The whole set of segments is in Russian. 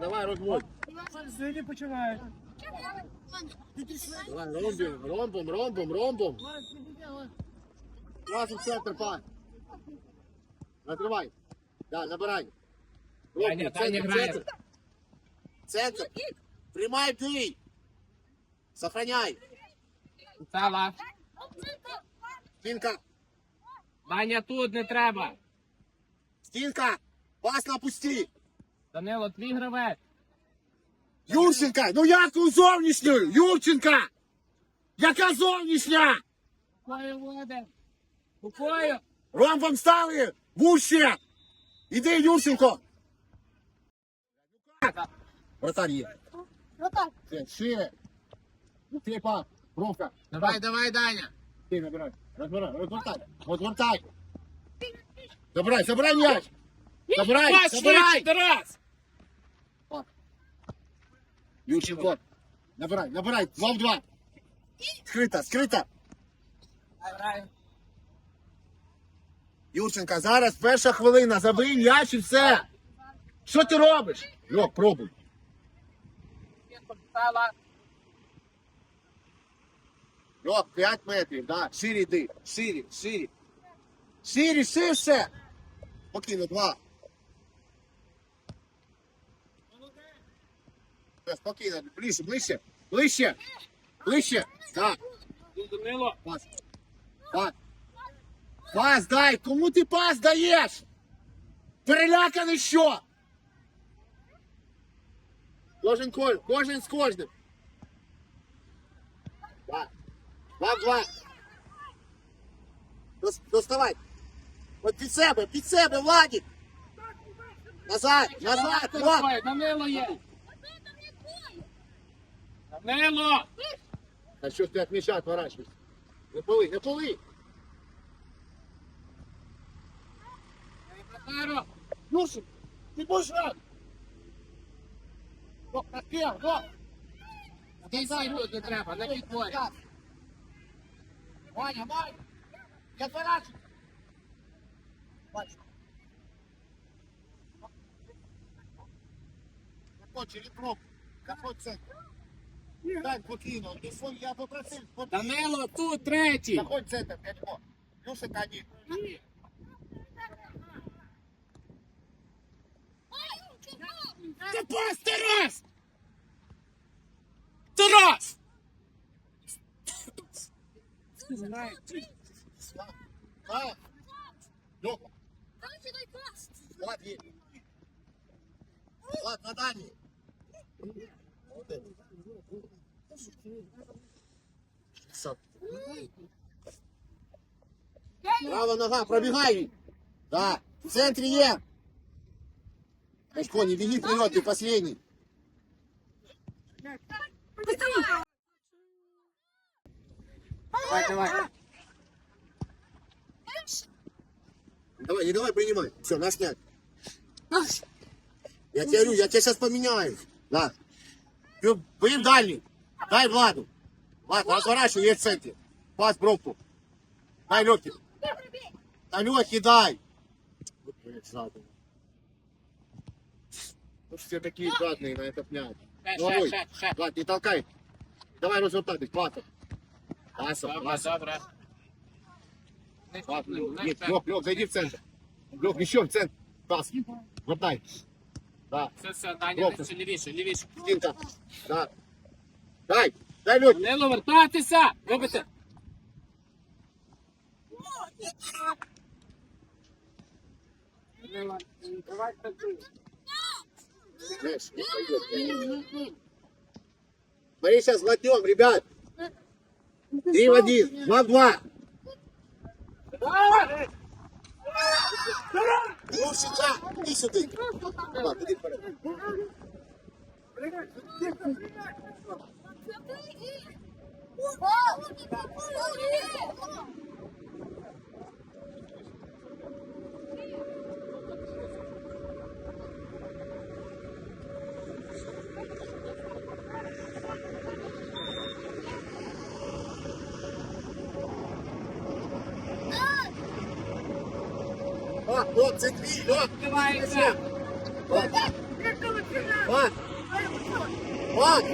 давай, розводь. Сьогодні починають. Давай, ромбом, ромбом, ромбом, ромбом. Разом в центр, пан. Накривай. Да, набирай. Таня, Ромбом, Таня центр, грає. центр. Центр. Приймай бий. Сохраняй. Сава. Стінка. Ваня тут не треба. Стінка. Пас напусти. Данило, твій гравець. Юрченка, ну яку зовнішню? Юрченка! Яка зовнішня? Рукою воде. Рукою. Ромбом стали! Вуще! Іди, Юрченко! Вратарь є. Це, шире. Ти, пап, Ромка. Давай, давай, Даня. Ти набирай. Розбирай, розвертай. Розвертай. Забирай, забирай м'яч. Забирай, забирай. швидше, Тарас. Юрченко. Набирай, набирай. Два в два. Скрита, скрита. Грає. Юрченка, зараз перша хвилина, забий м'яч і все. Що ти робиш? Льок, пробуй. Льок, 5 метрів, да. Ширі йди. Ширі, ширі. Ширі, ширше. Спокійно, два. Все, Спокійно, ближче, ближче, ближче, ближче. Так, Данило. пас. Пас. Пас дай, кому ти пас даєш? Переляканий що? Кожен коль, кожен з кожним. Два. Два, в два. Дос- Доставай. От під себе, під себе, Владик. Назад, назад, Влад. Рукою. Данило є. Данило. А що ж ти від м'яча отворачиваешься? Не поли, не поли. Таро. Ну ж, ти будеш рад. О, наспів, о. Ти сій тут не треба, на підборі. Ваня, Ваня. Я отворачиваюсь. Бачу. Заходь через пробку. Заходь в центр. Дай спокійно. Ти свой, я попросив. спокійно. Данило, тут третій. Заходь в центр, Пятько. Плюсик один. Це пас, Тарас. Тарас. А? Лёха, Влад, є. Влад, на дальній. Молодець. Сад. Права нога, пробігай. Да. В центрі є. Качко, не беги вперед, ты последний. Давай, давай. Давай, не давай, принимай. Все, на снять. Я тебе говорю, я тебя сейчас поменяю. Да. Будем дальний. Дай Владу. Влад, разворачивай, есть в центре. Пас пробку. Дай Лёхе. Дай Лёхе, дай. Ну все такие жадные на это. Ще, Головой. Влад, не толкай. Давай развертайтесь, Влад. Паса, Добре, паса. добре. Не Влад, чіпли, не Лёх, чіпли. Лёх, Лёх, зайди в центр. Лёх, еще в центр. Пас. Вертай. Да. Все, все, Даня, Хлопці. лівіше, лівіше, лівіше. Стінка. Да. Дай, дай Льоті. Данило, вертатися. Вибити. Данило, давай таку. Знаешь, не пойдет. Смотри, сейчас глотнем, ребят. Три в один, два в два. Ну, Сейчас, иди сюда. Ладно, иди вперед. О, о, це твій, о, Відкривається. о, Влад! Влад!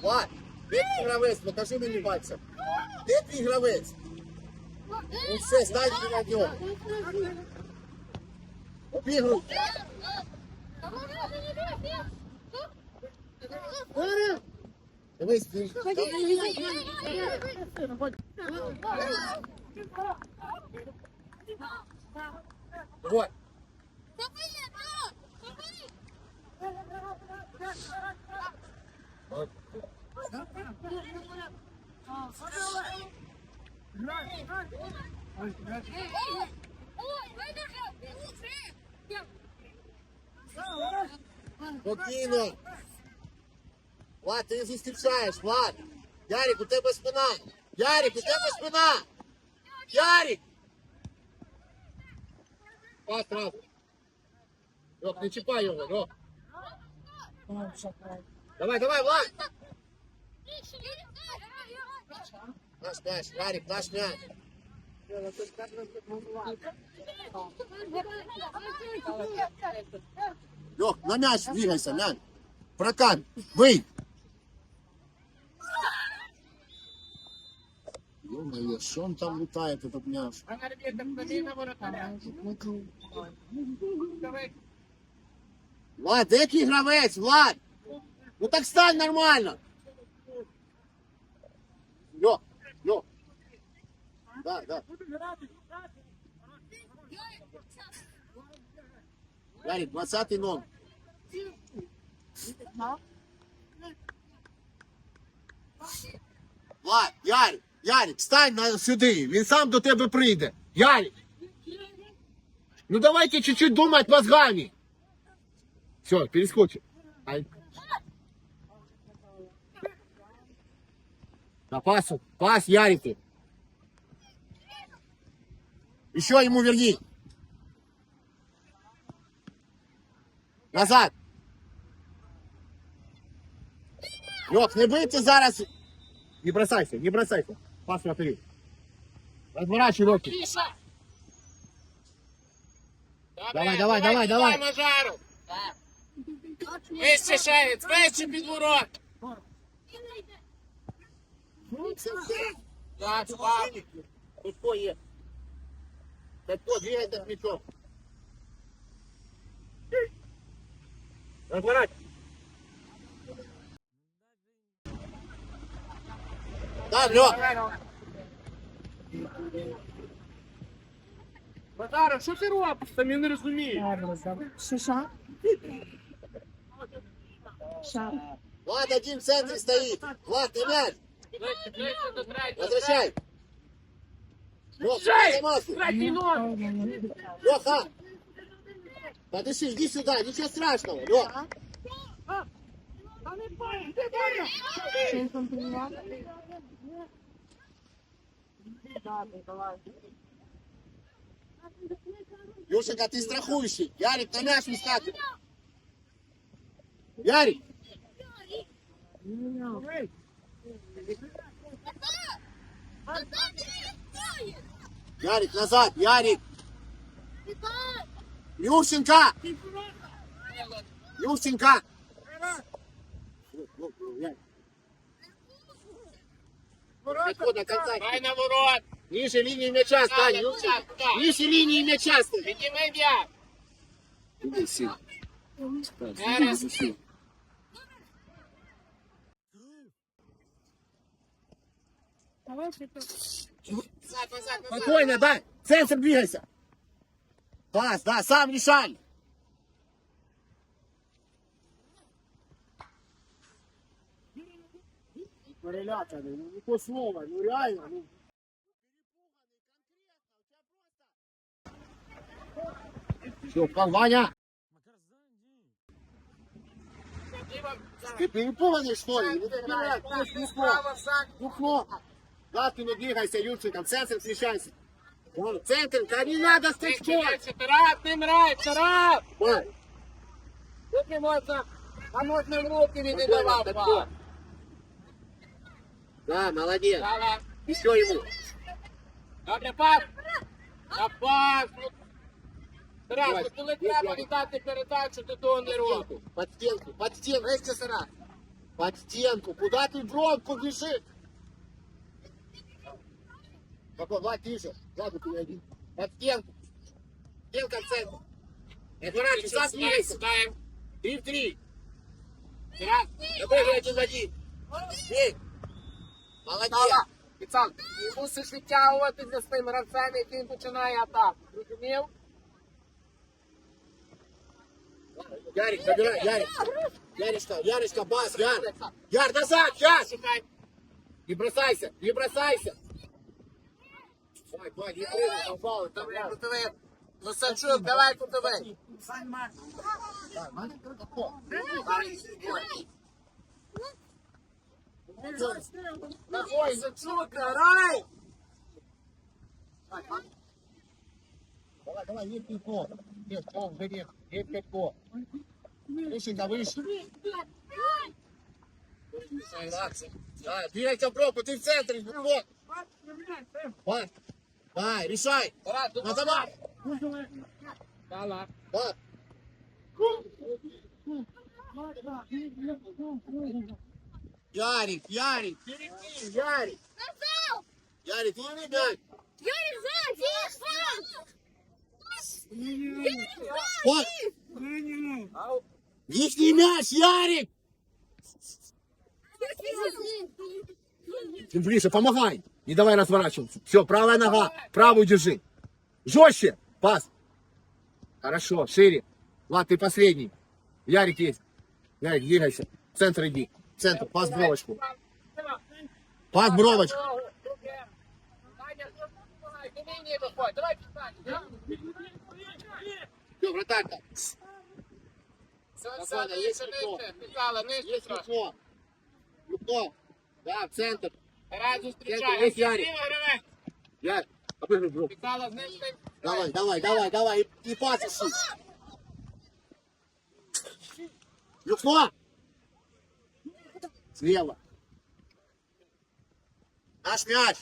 Влад! Де твій гравець? Покажи мені пальцем. Де твій гравець? Necessidade de Nadio. O birro. Bora! Eu vou espinho. Não pode. Boa. Boa. Спокійно. Влад, ти не зустрічаєш, Влад. Ярик, у тебе спина. Ярик, у тебе спина. Ярик. Пас сразу. Льох, не чіпай його, Льох. Давай, давай, Влад. Наш мяч, Ярик, наш мяч. Лех, на мяч двигайся, мяч. Прокат, вый. Ё-моё, что он там летает, этот мяч? Влад, твій гравець, Влад? Ну так стань нормально. Льох, Льох. Да, да. Ярик, 20 номер. Влад, Ярик, Ярик, стань на, сюди, він сам до тебе прийде. Ярик. Ну давайте чуть-чуть думать мозгами. Все, перескочим. Ай. На пасу. Пас Ярику. Еще ему верни. Назад. Лех, не бийте зараз. Не бросайся, не бросайся. Пас наперед. Разворачивай руки. Давай, давай, давай, давай. Вище шерець, вище під ворот. Так, спав. Кто есть? Кто двигается с мячом? Разворачивай. Да, Лёх. Мажару, що ти робиш? Там я не розумію. Шиша. Ша. Влад один в центре стоит. Влад, ты Возвращай. Леха. Подыши, иди сюда, ничего страшного. Лех. Шесть контролював. Юшенька, ты страхующий. Ярик, на мяч не скакивай. Ярик. Ярик, назад, Ярик. Юшенька. Юшенька. До конца. Дай на ворот. Ниже линии мяча стань. Туда. Ниже линии мяча стань. Підніми м'яч. Иди сюда. Назад. Спокойно, дай. Центр двигайся. Пас, да, сам решай. Ребята, ну не то слово, ну реально, ну. Все, Ваня, ты перепуганный что ли? Не ты ж не смог. Право, шаг. Двухнога. Да, ты не двигайся, Юрчиком, центр встречайся. Вон, Центр, да не надо стричком. Тарас, не мрай, Тарас! Вон, Руки можна, а можна в руки не давав. так пас. вот. Да, молодец. Давай. Еще ему. Добре, пас. На пас. Тарас, Давай. коли Є, треба є. віддати передачу, то того не робиш. Под стенку, под стенку. Весь сара. Под стенку. Куда ты бронку бежишь? Какой, Влад, тише. Влад, ты один. Под стенку. Стенка в центр. Разворачивай, сам двигайся. Ставим. Три в три. Тарас, Добрый один в один. Бей. Молодец. Піцан, ти мусиш відтягуватися з тим гравцем, який починає атаку. Розумів? Ярик, забирай, Ярик. Яричка, Яричка, бас, Яр. Яр, назад, Яр. Шукай. Не бросайся, не бросайся. Давай, давай, не прыгай, попал, там Добре, рядом. кутовий. Лосачук, давай кутовий. Да, маленький капот. Ой, Лосачук, грай! Давай, давай, не пинко. Нет, пол, вверх, не пинко. Выше, да, выше. Двигайся в пробку, ты в центре, вот. Вот. Давай, решай. Тарас, На давай. Давай. Да. Ярик, Ярик, перекинь, Ярик. Ярик, ты не дай. Вот. Лишний мяч, Ярик. Ближе, помогай. Не давай разворачиваться. Все, правая нога. Правую держи. Жестче. Пас. Хорошо, шире. Влад, ты последний. Ярик есть. Ярик, двигайся. В центр иди. В центр. Пас бровочку. Пас бровочку. Все. Все, все, Спокойно, есть нижче Есть легко. Легко. Да, в центр. Раз Центр, зустрічає. есть Ярик. Ліва гравець. Ярик, обыгрывай бровь. Піцала, знищить. Давай, давай, давай, давай. И, и пас ищи. Легко. Слева. Наш мяч.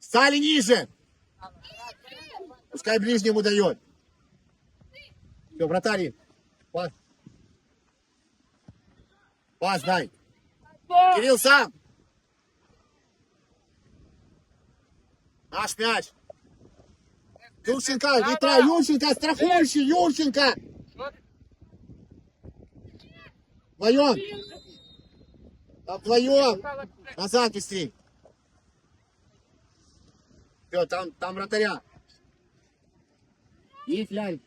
Стали ниже. Пускай ближнему дает. Все, вратарь. Пас. Пас дай. Кирилл сам. Наш мяч. Юрченко, Витра, Юрченко, страхующий, Юрченко. Вдвоем. Вдвоем. Назад быстрей. Все, там, там вратаря. Есть Ляль.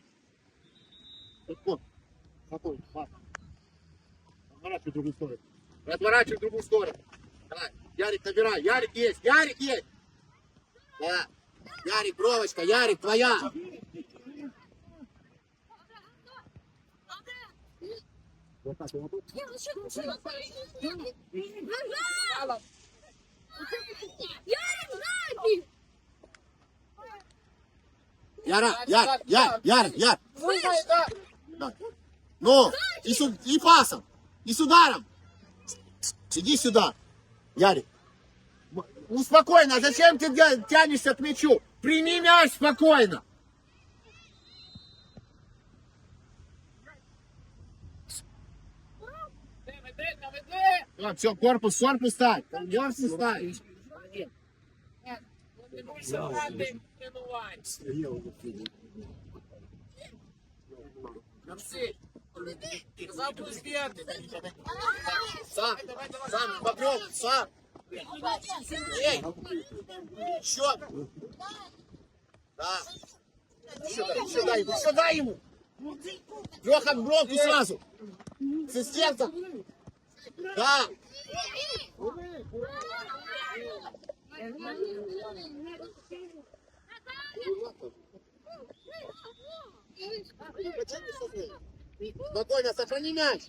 Легко. Спокойно, ладно. Разворачивай другую сторону. Разворачивай в другую сторону. Давай. Ярик, набирай. Ярик есть. Ярик есть. Да. Ярик, бровочка. Ярик, твоя. Вот так, вот так. Яра, Яр, Яр, Яр, Яр. Ну, и, сю- и пасом, и с ударом. Иди сюда, Ярик. М- Ну, спокойно, зачем ты тя- тянешься к мячу? Прими мяч спокойно. Веди. все, корпус, корпус ставь. Корпус ставь. Не Казав, будеш бігати. Сам, сам, попробуй, сам. Эй, еще. Да. Еще дай ему, дай ему. Леха, в бровку сразу. Ассистента. Да. Спокойно, сохрани мяч.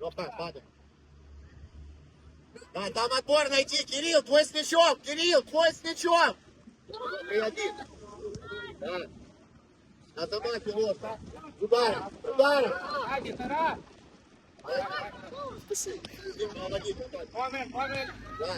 Леха, падай. Да, там отбор найти, Кирилл, твой с Кирилл, твой с мячом. Один. Да. На замахе, Леха. Ударом, ударом. Аді, Тарас! Молодец, Момент, момент! да.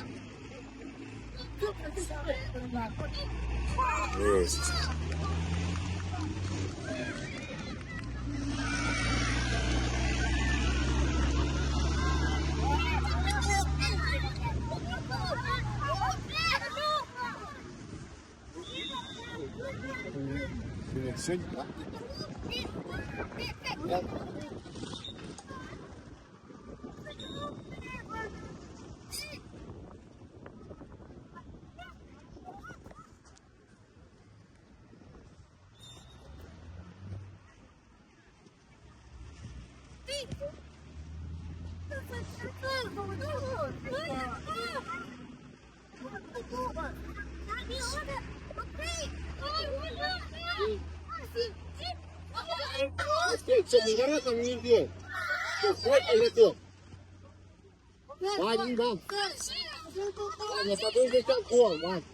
Сегодня, Все, не не идет. Все, сколько готов? Вань, да. Ваня, подойди к гол, Вань.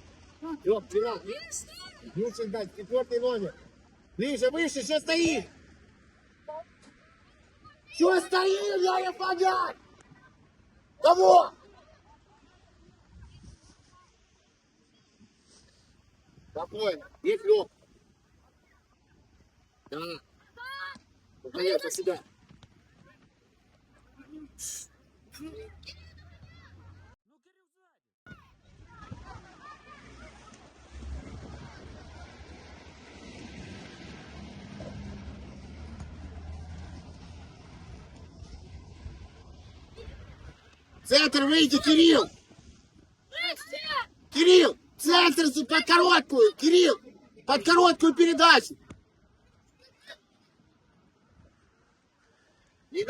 Лёг, вчера. Юрчик, дай, четвертый номер. Ближе, выше, что стоит? Что стоит, я не понять? Кого? Спокойно, есть лёг. Да. Наконец-то сюда. Центр выйди, Кирилл! Кирилл! Центр под короткую! Кирилл! Под короткую передачу!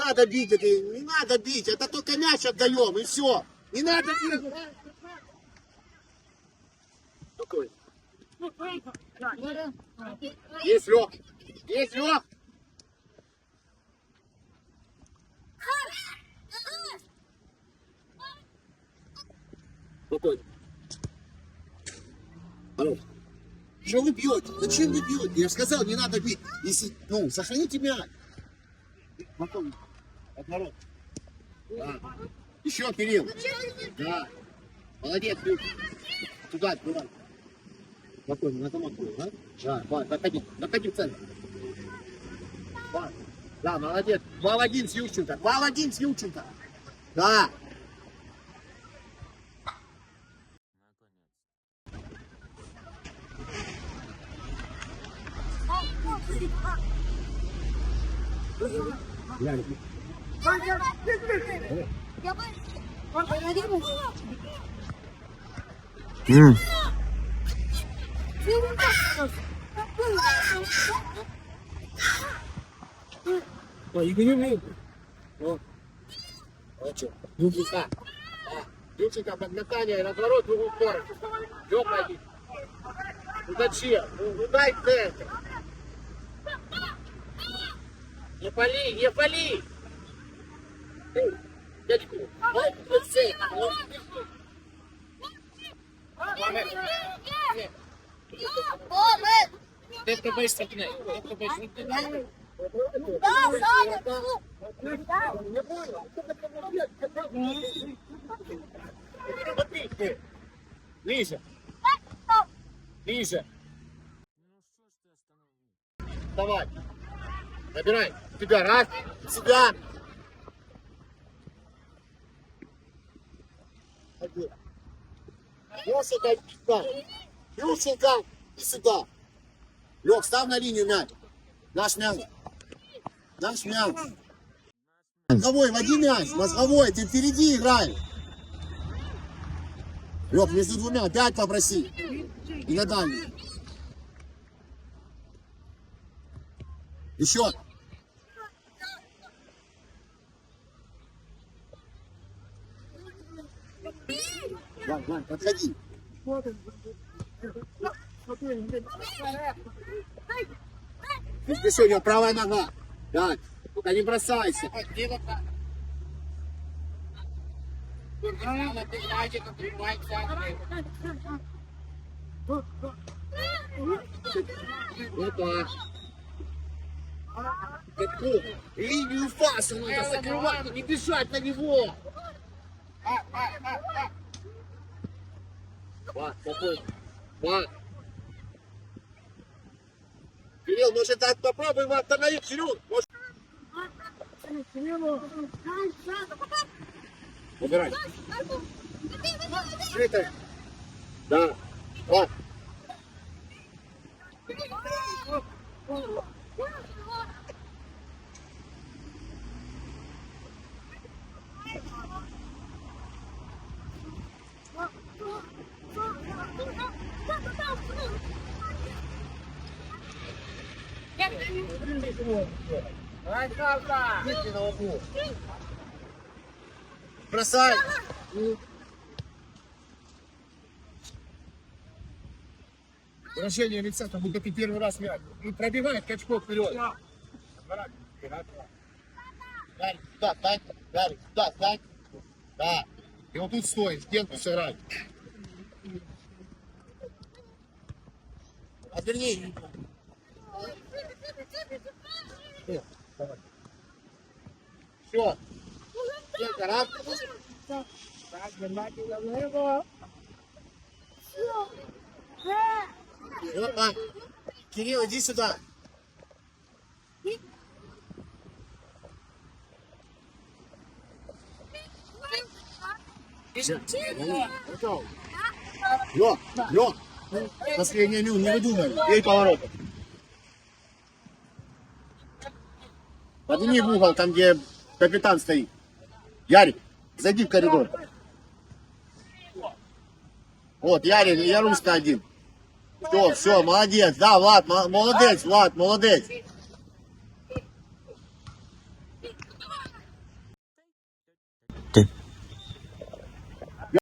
Надо бить, это, не надо бить, это только мяч отдаем, и все. Не надо бить. Спокойно. Есть Лех. Есть Лех. Спокойно. Хорош. Что вы бьете? Зачем вы бьете? Я же сказал, не надо бить. Если, ну, сохраните мяч. Потом. Отворот. Да. Еще, Кирилл. Да. Молодец, Люк. Туда, туда. Спокойно, на замок. А? Да, Вань, заходи. Заходи в центр. Вань. Да, молодец. Вал один с Ющенко. Вал один с Ющенко. Да. Я Ой, Игорь Юрьевич. О. А что? Юрчика. А, Юрчика, подметание, разворот в дай центр. Не пали, не пали. Дядьку, центр. Ну, Ти тебе стікне, ти тебе стікне. Смотри, ты. Лиза. Лиза. Давай. Набирай. Тебя раз. Себя. Один. Юсенька, сюда. Юсенька, и сюда. Лег, став на линию мяч. Наш мяч. Наш мяч. Мозговой, води мяч. Мозговой, ты впереди играешь. Лег, между двумя. Пять попроси. И на дальний. Еще. Вань, Вань, подходи. Здесь у него правая нога. Да. Да не бросайся. Вот так. Такую линию фаса надо закрывать, не бежать на него. Влад, спокойно. Влад. Кирилл, может так попробуй его остановить, Кирилл? Может... Убирай. Скрытая. Да. Влад. Красавка! Бросай. Выражение лица, как будто ты первый раз мяч. И пробивает качков вперед. Гарри, да, так, Гарри, да, так. Да. И вот тут стой, стенку сыграй. Отверни. Все. Стенка, раз. Вот так. Кирилл, иди сюда. Готов. Лёг, лёг. Последний ню, не выдумай. Ей поворотом. Подними в угол, там, где капитан стоит. Ярик, зайди в коридор. Вот, Ярик, Яруська один. Все, все, молодец. Да, Влад, мо- молодец, Влад, молодец.